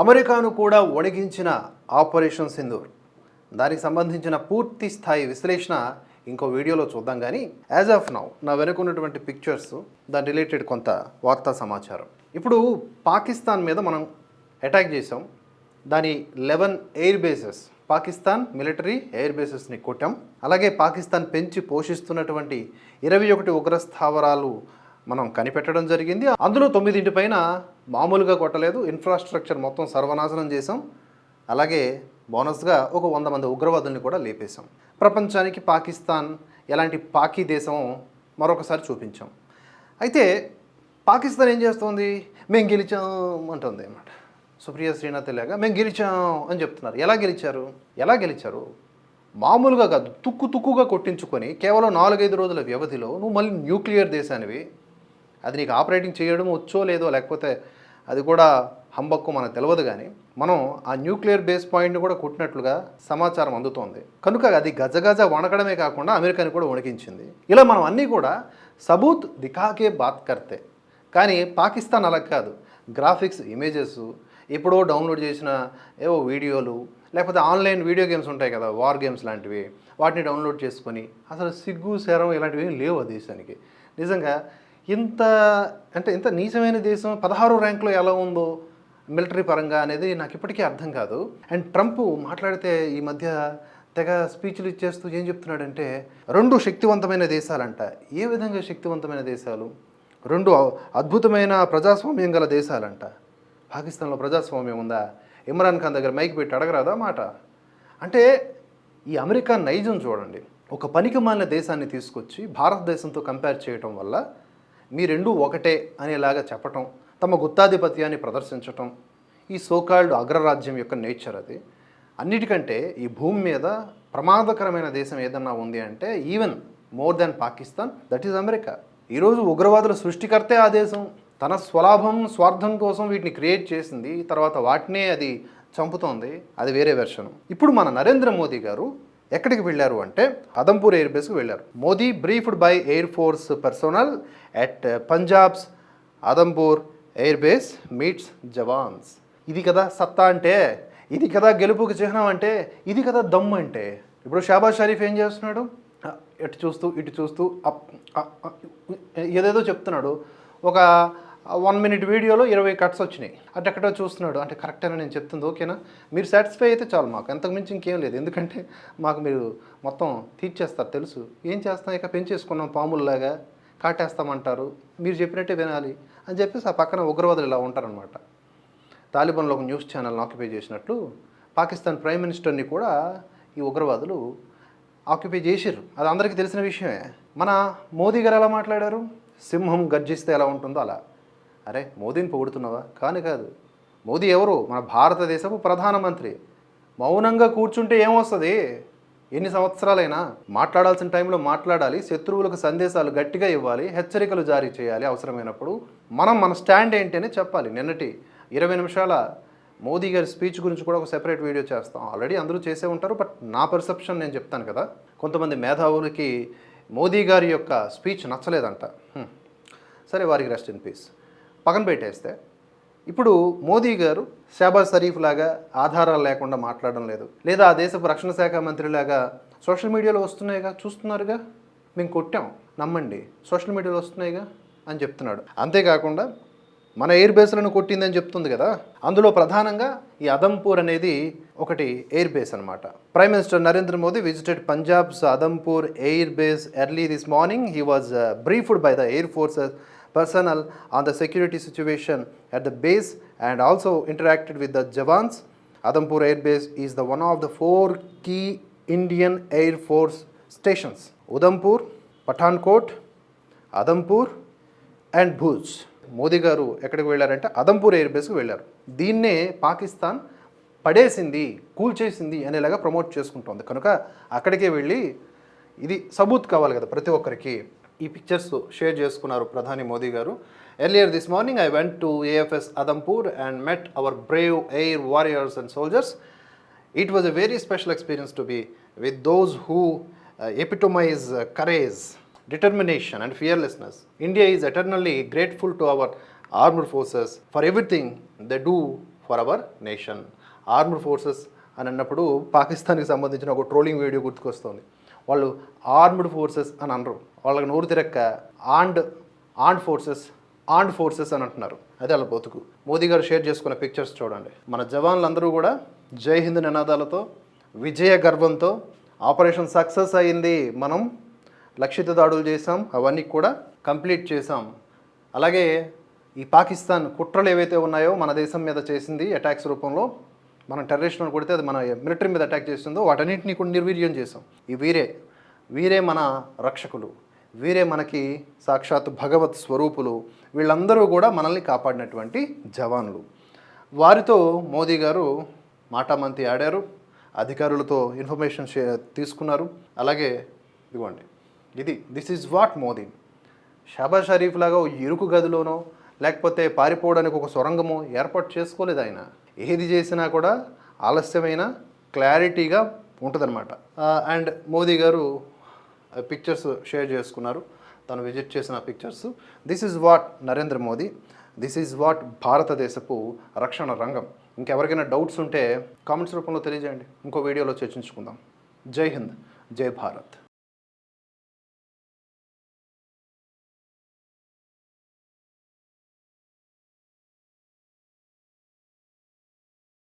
అమెరికాను కూడా వణికించిన ఆపరేషన్ సింధూర్. దానికి సంబంధించిన పూర్తి స్థాయి విశ్లేషణ ఇంకో వీడియోలో చూద్దాం కానీ యాజ్ ఆఫ్ నౌ నా వెనుకున్నటువంటి పిక్చర్స్ దాని రిలేటెడ్ కొంత వార్తా సమాచారం. ఇప్పుడు పాకిస్తాన్ మీద మనం అటాక్ చేసాం దాని eleven air bases Pakistan military air బేసెస్ని కొట్టాం. అలాగే పాకిస్తాన్ పెంచి పోషిస్తున్నటువంటి ఇరవై ఒకటి ఉగ్ర స్థావరాలు మనం కనిపెట్టడం జరిగింది. అందులో తొమ్మిదింటి పైన మామూలుగా కొట్టలేదు. ఇన్ఫ్రాస్ట్రక్చర్ మొత్తం సర్వనాశనం చేసాం అలాగే బోనస్గా ఒక వంద మంది ఉగ్రవాదుల్ని కూడా లేపేశాం. ప్రపంచానికి పాకిస్తాన్ ఎలాంటి పాకీ దేశం మరొకసారి చూపించాం. అయితే పాకిస్తాన్ ఏం చేస్తోంది? మేము గెలిచాం అంటుంది అన్నమాట. సుప్రియ శ్రీనాథ్ లేక మేము గెలిచాం అని చెప్తున్నారు. ఎలా గెలిచారు? ఎలా గెలిచారు? మామూలుగా కాదు తుక్కు తుక్కుగా కొట్టించుకొని కేవలం నాలుగైదు రోజుల వ్యవధిలో నువ్వు మళ్ళీ న్యూక్లియర్ దేశానివి అది నీకు ఆపరేటింగ్ చేయడం వచ్చో లేదో లేకపోతే అది కూడా హంబక్కు మనకు తెలియదు కానీ మనం ఆ న్యూక్లియర్ బేస్ పాయింట్ని కూడా కొట్టినట్లుగా సమాచారం అందుతోంది. కనుక అది గజగజ వణకడమే కాకుండా అమెరికాని కూడా వణికించింది. ఇలా మనం అన్నీ కూడా సబూత్ దిఖాకే బాత్ కర్తే. కానీ పాకిస్తాన్ అలా కాదు. గ్రాఫిక్స్ ఇమేజెస్ ఎప్పుడో డౌన్లోడ్ చేసిన ఏవో వీడియోలు లేకపోతే ఆన్లైన్ వీడియో గేమ్స్ ఉంటాయి కదా వార్ గేమ్స్ లాంటివి వాటిని డౌన్లోడ్ చేసుకొని అసలు సిగ్గు శరం ఇలాంటివి ఏం లేవు ఆ దేశానికి. నిజంగా ఇంత అంటే ఇంత నీచమైన దేశం పదహారు ర్యాంక్లో ఎలా ఉందో మిలిటరీ పరంగా అనేది నాకు ఇప్పటికీ అర్థం కాదు. అండ్ ట్రంప్ మాట్లాడితే ఈ మధ్య తెగ స్పీచ్లు ఇచ్చేస్తూ ఏం చెప్తున్నాడంటే రెండు శక్తివంతమైన దేశాలంట. ఏ విధంగా శక్తివంతమైన దేశాలు? రెండు అద్భుతమైన ప్రజాస్వామ్యం గల దేశాలంట. పాకిస్తాన్లో ప్రజాస్వామ్యం ఉందా? ఇమ్రాన్ ఖాన్ దగ్గర మైక్ పెట్టి అడగరాదా మాట? అంటే ఈ అమెరికా నైజం చూడండి. ఒక పనికి మాలిన దేశాన్ని తీసుకొచ్చి భారతదేశంతో కంపేర్ చేయటం వల్ల మీ రెండు ఒకటే అనేలాగా చెప్పటం తమ గుత్తాధిపత్యాన్ని ప్రదర్శించటం ఈ సోకాల్డ్ అగ్రరాజ్యం యొక్క నేచర్ అది. అన్నిటికంటే ఈ భూమి మీద ప్రమాదకరమైన దేశం ఏదన్నా ఉంది అంటే even more than Pakistan that is America ఈరోజు ఉగ్రవాదుల సృష్టికర్తే ఆ దేశం. తన స్వలాభం స్వార్థం కోసం వీటిని క్రియేట్ చేసింది. తర్వాత వాటినే అది చంపుతోంది. అది వేరే వెర్షన్ ఇప్పుడు మన నరేంద్ర మోదీ గారు ఎక్కడికి వెళ్ళారు అంటే అదంపూర్ ఎయిర్ బేస్కి వెళ్ళారు. Modi briefed by air force personnel at Punjab's Adampur air base meets jawans. ఇది కదా సత్తా అంటే ఇది కదా గెలుపుకి చిహ్నం అంటే ఇది కదా దమ్ అంటే. ఇప్పుడు షాబాజ్ షరీఫ్ ఏం చేస్తున్నాడు? ఎటు చూస్తూ ఇటు చూస్తూ అప్ ఏదేదో చెప్తున్నాడు. ఒక వన్ మినిట్ వీడియోలో ఇరవై కట్స్ వచ్చినాయి. అంటే ఎక్కడో చూస్తున్నాడు. అంటే కరెక్టేనా నేను చెప్తుంది ఓకేనా? మీరు సాటిస్ఫై అయితే చాలు మాకు. అంతకుమించి ఇంకేం లేదు. ఎందుకంటే మాకు మీరు మొత్తం తీర్చేస్తారు తెలుసు. ఏం చేస్తాం? ఇక పెంచేసుకున్నాం పాముల్లాగా. కాటేస్తామంటారు. మీరు చెప్పినట్టే వినాలి. అని చెప్పేసి ఆ పక్కన ఉగ్రవాదులు ఇలా ఉంటారనమాట తాలిబాన్లో ఒక న్యూస్ ఛానల్ని ఆక్యుపై చేసినట్లు పాకిస్తాన్ ప్రైమ్ మినిస్టర్ని కూడా ఈ ఉగ్రవాదులు ఆక్యుపై చేసిర్రు. అది అందరికీ తెలిసిన విషయమే. మన మోదీ గారు ఎలా మాట్లాడారు? సింహం గర్జిస్తే ఎలా ఉంటుందో అలా. అరే మోదీని పొగుడుతున్నావా? కాని కాదు. మోదీ ఎవరు? మన భారతదేశపు ప్రధానమంత్రి. మౌనంగా కూర్చుంటే ఏమొస్తుంది? ఎన్ని సంవత్సరాలైనా మాట్లాడాల్సిన టైంలో మాట్లాడాలి శత్రువులకు సందేశాలు గట్టిగా ఇవ్వాలి హెచ్చరికలు జారీ చేయాలి అవసరమైనప్పుడు మనం మన స్టాండ్ ఏంటి అని చెప్పాలి నిన్నటి ఇరవై నిమిషాల మోదీ గారి స్పీచ్ గురించి కూడా ఒక సెపరేట్ వీడియో చేస్తాం. ఆల్రెడీ అందరూ చేసే ఉంటారు బట్ నా పర్సెప్షన్ నేను చెప్తాను కదా. కొంతమంది మేధావులకి మోదీ గారి యొక్క స్పీచ్ నచ్చలేదంట. సరే వారికి రెస్ట్ ఇన్ పీస్ పక్కన పెట్టేస్తే ఇప్పుడు మోదీ గారు షాబాజ్ షరీఫ్ లాగా ఆధారాలు లేకుండా మాట్లాడడం లేదు. లేదా ఆ దేశపు రక్షణ శాఖ మంత్రిలాగా సోషల్ మీడియాలో వస్తున్నాయిగా? చూస్తున్నారుగా? మేము కొట్టాం. నమ్మండి. సోషల్ మీడియాలో వస్తున్నాయిగా? అని చెప్తున్నాడు. అంతేకాకుండా మన ఎయిర్ బేస్లను కొట్టిందని చెప్తుంది కదా? అందులో ప్రధానంగా ఈ అదంపూర్ అనేది ఒకటి ఎయిర్ బేస్ అనమాట prime minister Narendra Modi visited Punjab's Adampur air base early this morning. He was briefed by the air forces personnel on the security situation at the base and also interacted with the Javans. Adampur Air Base is the one of the four key Indian Air Force stations. Udampur, Pathankot, Adampur and Bhuj. Modi గారు ఎక్కడికి వెళ్ళారంటే Adampur air బేస్కి వెళ్ళారు దీన్నే పాకిస్తాన్ పడేసింది కూల్చేసింది అనేలాగా promote చేసుకుంటోంది కనుక అక్కడికే వెళ్ళి ఇది సబూత్ కావాలి కదా ప్రతి ఒక్కరికి ఈ పిక్చర్స్ షేర్ చేసుకున్నారు ప్రధాని మోదీ గారు. Earlier this morning I went to AFS Adampur and met our brave air warriors and soldiers it was a very special experience to be with those who epitomize courage determination and fearlessness India is eternally grateful to our armed forces for everything they do for our nation armed forces అని అన్నప్పుడు పాకిస్తాన్కి సంబంధించిన ఒక trolling video గుర్తుకొస్తుంది. వాళ్ళు armed forces అని అనరు. వాళ్ళకి నోరు తిరక్క and and forces and forces అని అంటున్నారు. అదే వాళ్ళ బతుకు. మోదీ గారు షేర్ చేసుకున్న పిక్చర్స్ చూడండి. మన జవాన్లందరూ కూడా జై హింద్ నినాదాలతో విజయ గర్వంతో ఆపరేషన్ సక్సెస్ అయింది. మనం లక్షిత దాడులు చేసాం అవన్నీ కూడా కంప్లీట్ చేసాం అలాగే ఈ పాకిస్తాన్ కుట్రలు ఏవైతే ఉన్నాయో మన దేశం మీద చేసింది అటాక్స్ రూపంలో మనం టెర్రరిస్టులను కొడితే అది మన మిలిటరీ మీద అటాక్ చేస్తుందో వాటన్నింటినీ కూడా నిర్వీర్యం చేసాం ఈ వీరే వీరే మన రక్షకులు వీరే మనకి సాక్షాత్ భగవత్ స్వరూపులు వీళ్ళందరూ కూడా మనల్ని కాపాడినటువంటి జవాన్లు. వారితో మోదీ గారు మాటామంతి ఆడారు అధికారులతో ఇన్ఫర్మేషన్ షే తీసుకున్నారు. అలాగే ఇదిగోండి ఇది this is what Modi. Shahbaz Sharif లాగా ఇరుకు గదిలోనో లేకపోతే పారిపోవడానికి ఒక సొరంగమో ఏర్పాటు చేసుకోలేదు ఆయన. ఏది చేసినా కూడా ఆలస్యమైన క్లారిటీగా ఉంటుందన్నమాట. అండ్ మోదీ గారు పిక్చర్స్ షేర్ చేసుకున్నారు. తను విజిట్ చేసిన pictures this is what Narendra Modi this is what భారతదేశపు రక్షణ రంగం. ఇంకెవరికైనా డౌట్స్ ఉంటే కామెంట్స్ రూపంలో తెలియజేయండి. ఇంకో వీడియోలో చర్చించుకుందాం. జై హింద్ జై భారత్.